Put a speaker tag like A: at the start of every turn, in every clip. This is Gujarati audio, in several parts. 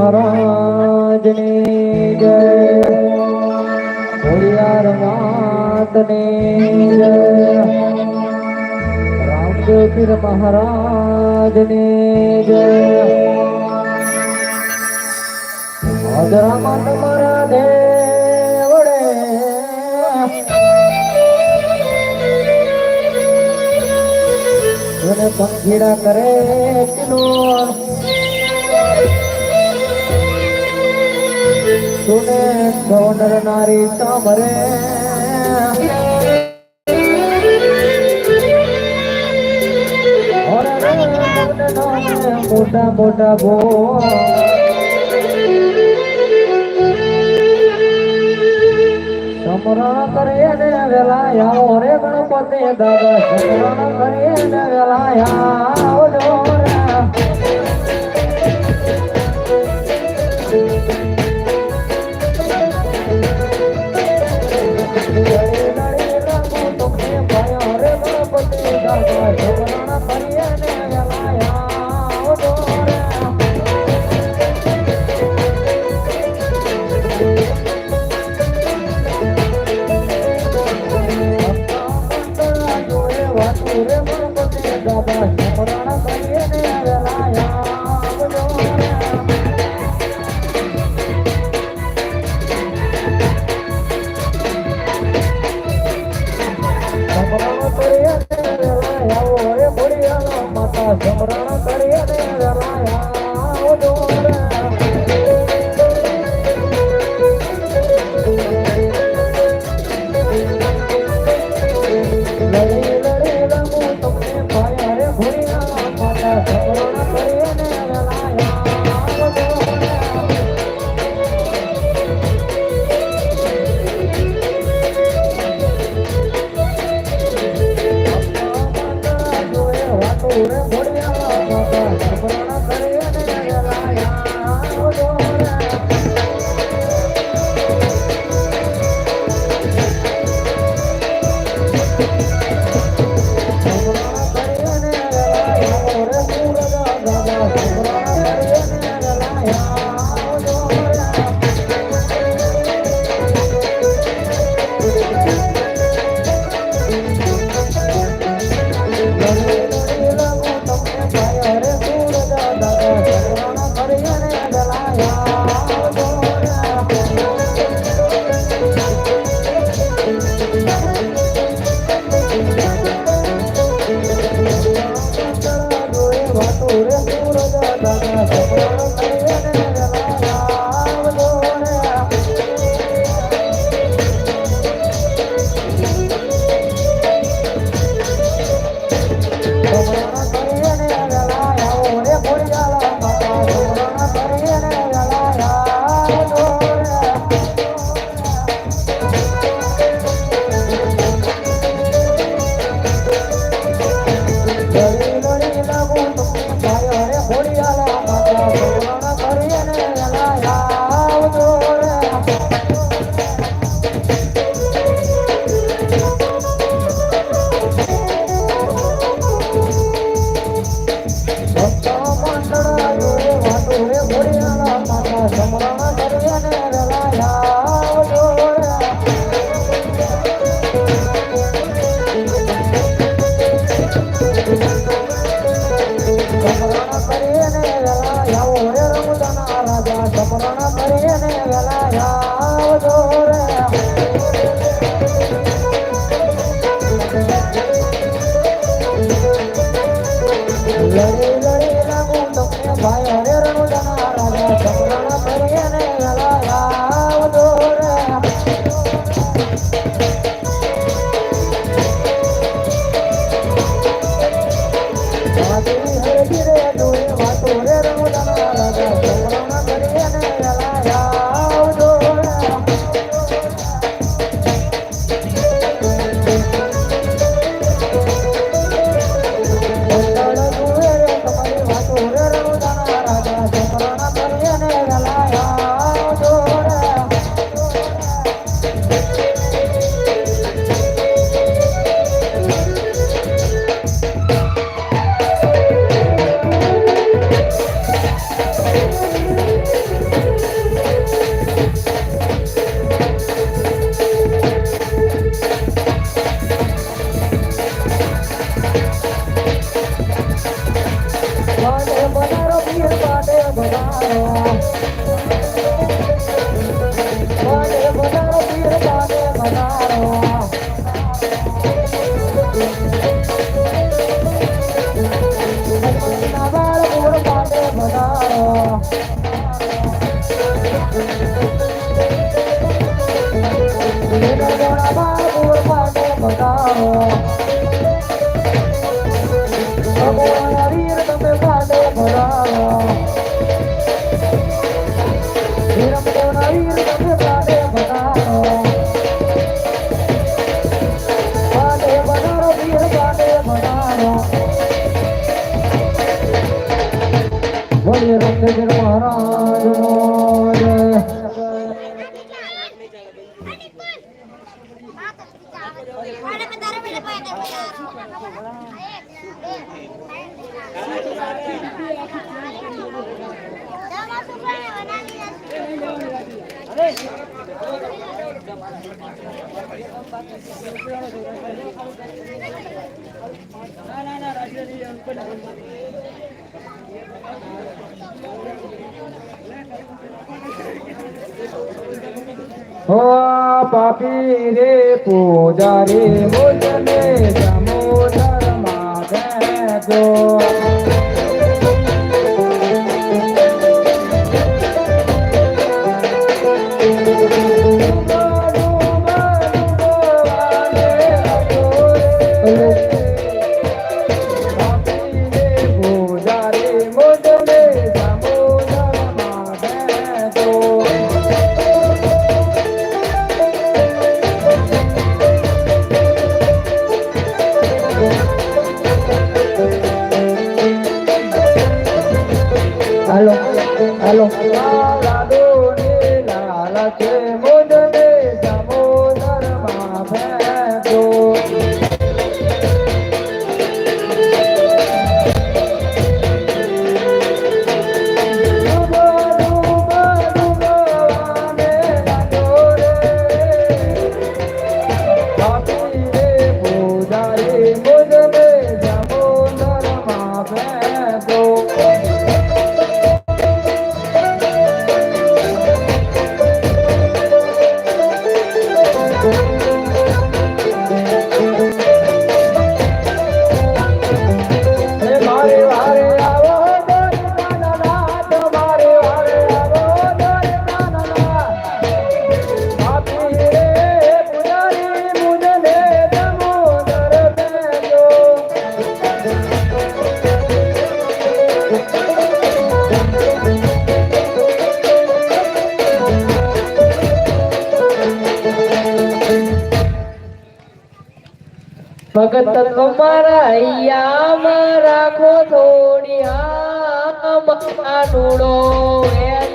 A: મહારાજની જય. હોળિયાર માતને જય. રામદેવ પીર મહારાજની જય. હાજરામાં તમારા દેવડે. પંખીડા કરે કિનોર તુને ગવર્નર નારી સાંભરે ઓરે રે મને નામે મોટા મોટા ભો. સમરણ કરીએ ને વેલાયા રે ગણપતિ દાદા સમરણ કરીએ ને વેલા ગણપતિ દાદા કરીએ ને Camarada, love.
B: હો પાપી રે પૂજારી મુજને સમુદરમાં ભેગો. ભગત તમારા અહીંયા રાખો થોડી આમ. આનુડો વેલી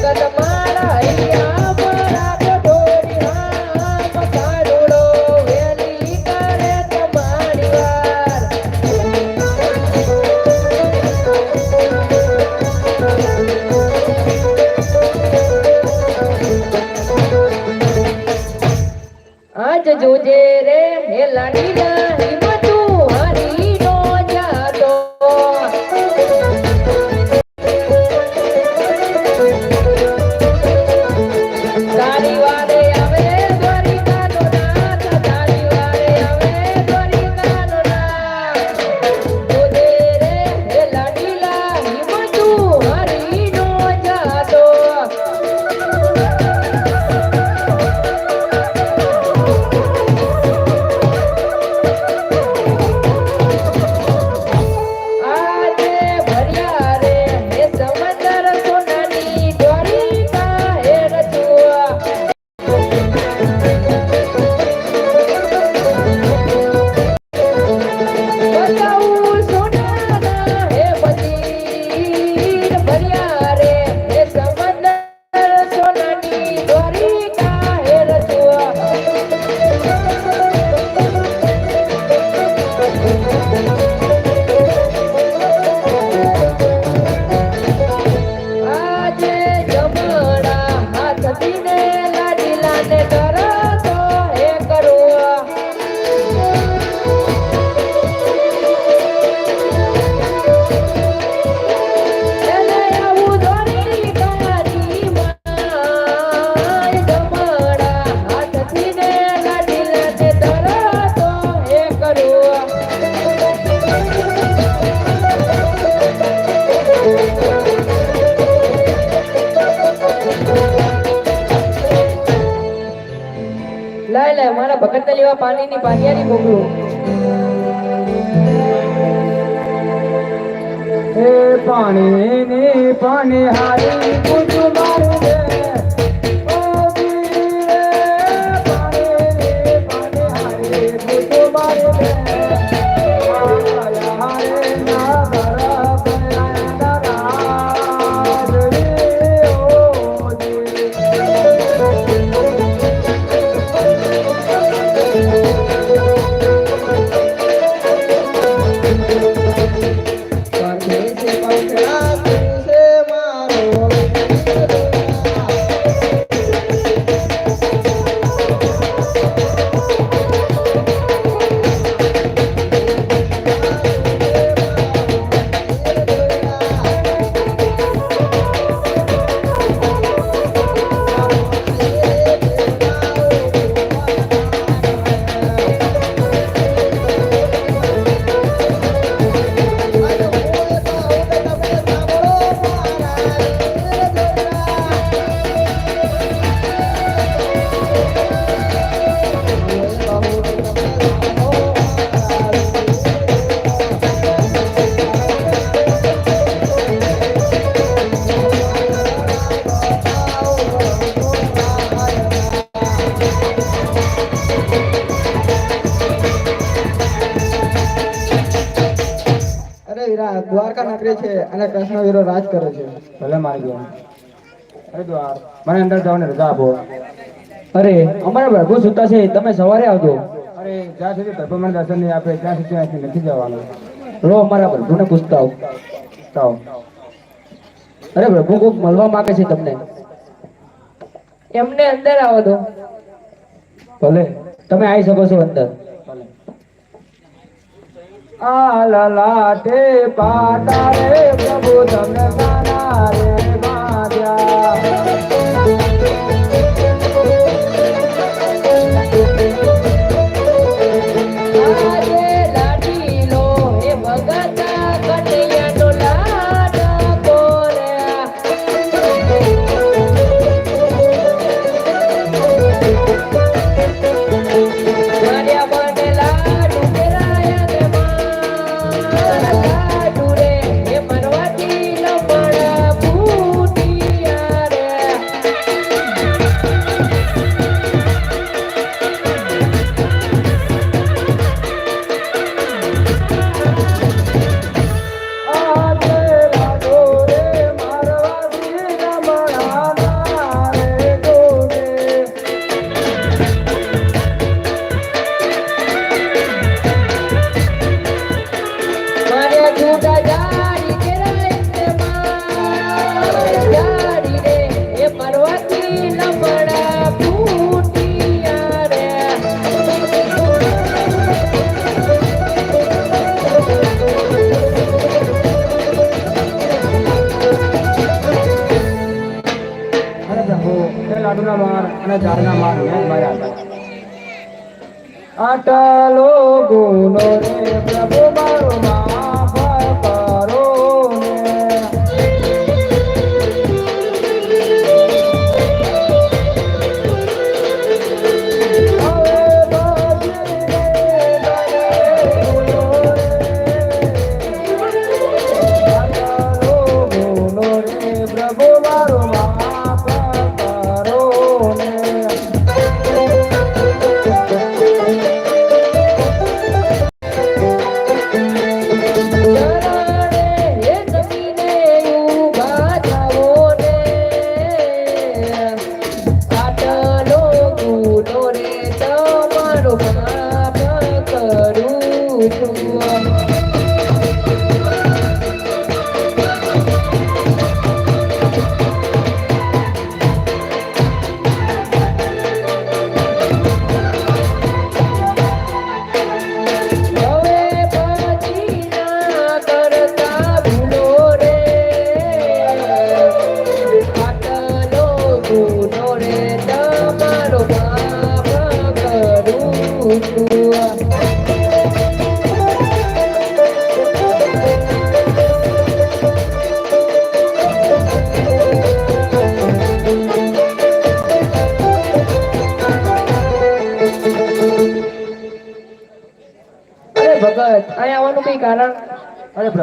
B: ಜಗದ પાણીની પાનિયારી મોકલું
C: દ્વારકા છે અને કૃષ્ણ વીરો રાજ કરે છે. ભલે મારી ગયો અરે દ્વાર મને અંદર જવાની રજા આપો.
B: અરે અમારા પ્રભુ સુતા છે તમે સવારે આવજો.
C: અરે જ્યાં સુધી પ્રભુ મને દર્શન નહીં આપે ત્યાં સુધી અહીંથી નથી જવાનું.
B: રો અમારા પ્રભુને પૂછતા આવો. અરે પ્રભુ કોક મળવા માંગે છે તમને? એમને અંદર આવો દો. ભલે. તમે આવી શકો છો અંદર.
C: આ લલાટે પાટા રે પ્રભુ તમને મારા રે.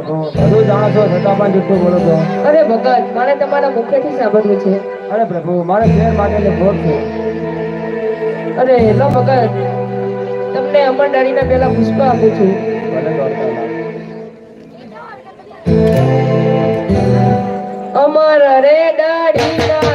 C: બધું જાણો છો છતાં પણ જુઠ્ઠું બોલો છો.
B: અરે ભગત મારે તમારા મુખેથી સાંભળવું છે.
C: અરે પ્રભુ મારે શેર માટે ભોગ છે.
B: અરે લો ભગત તમને અમર ડાળીના પેલા પુષ્પ આપું છું. અમર રે ડાળીના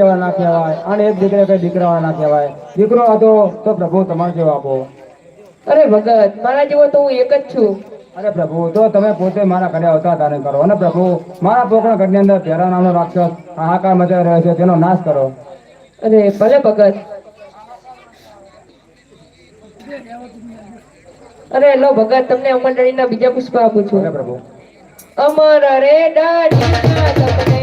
C: રૂપિયા ના કહેવાય અને એક દીકરા કઈ દીકરા ના કહેવાય. દીકરો હતો તો પ્રભુ તમારે જેવો આપો?
B: અરે ભગત મારા જેવો તો હું એક જ છું.
C: અરે પ્રભુ તો તમે પોતે મારા ઘરે આવતા તારે કરો. અને પ્રભુ મારા પોકળ ઘરની અંદર પહેરા નામનો રાક્ષસ હાહાકાર મચાવી રહ્યો છે તેનો નાશ કરો.
B: અરે ભલે ભગત. અરે લો ભગત તમને અમર ડાળીના બીજા પુષ્પ આપું છું.
C: પ્રભુ.
B: અમર રે ડાળીના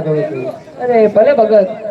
C: જોઈ છે.
B: અરે ભગત.